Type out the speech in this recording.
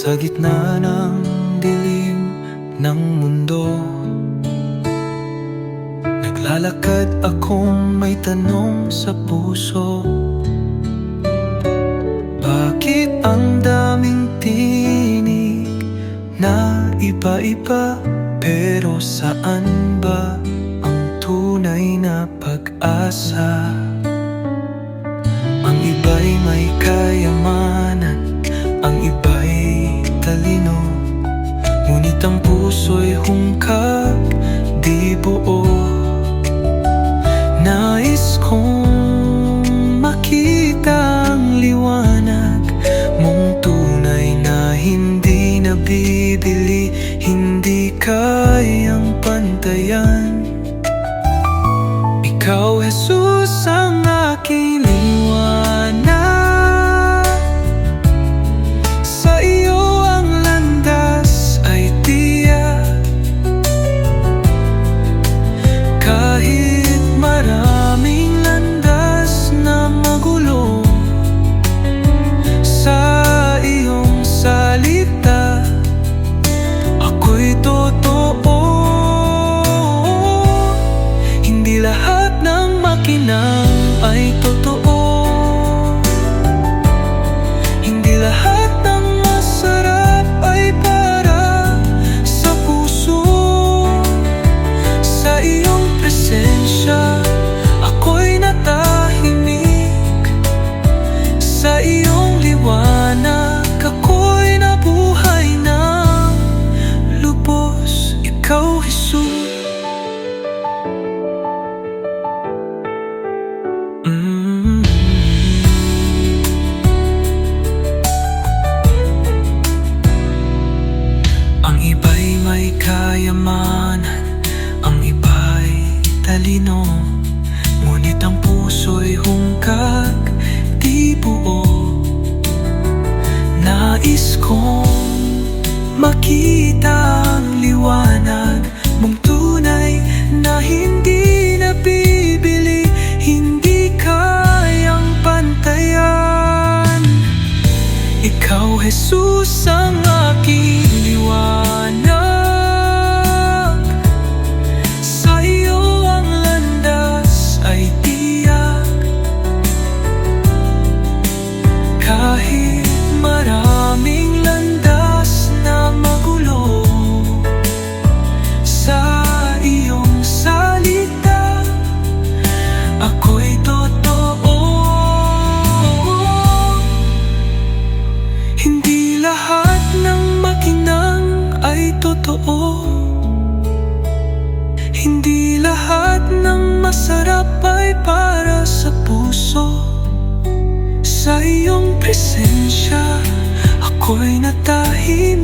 Sa gitna ng dilim ng mundo Naglalakad akong may tanong sa puso Bakit ang daming tinig na iba-iba Pero saan ba ang tunay na pag-asa? Ang iba'y may kayamanan Ngunit ang puso'y hungkag Di buo. Nais kong makita ang liwanag. Mong tunay na hindi nabibili. Hindi kayang pantayan hay may kayamanan. Ang iba'y talino totoo Hindi lahat ng masarap ay para sa puso. Sa iyong presensya Ako'y natahimik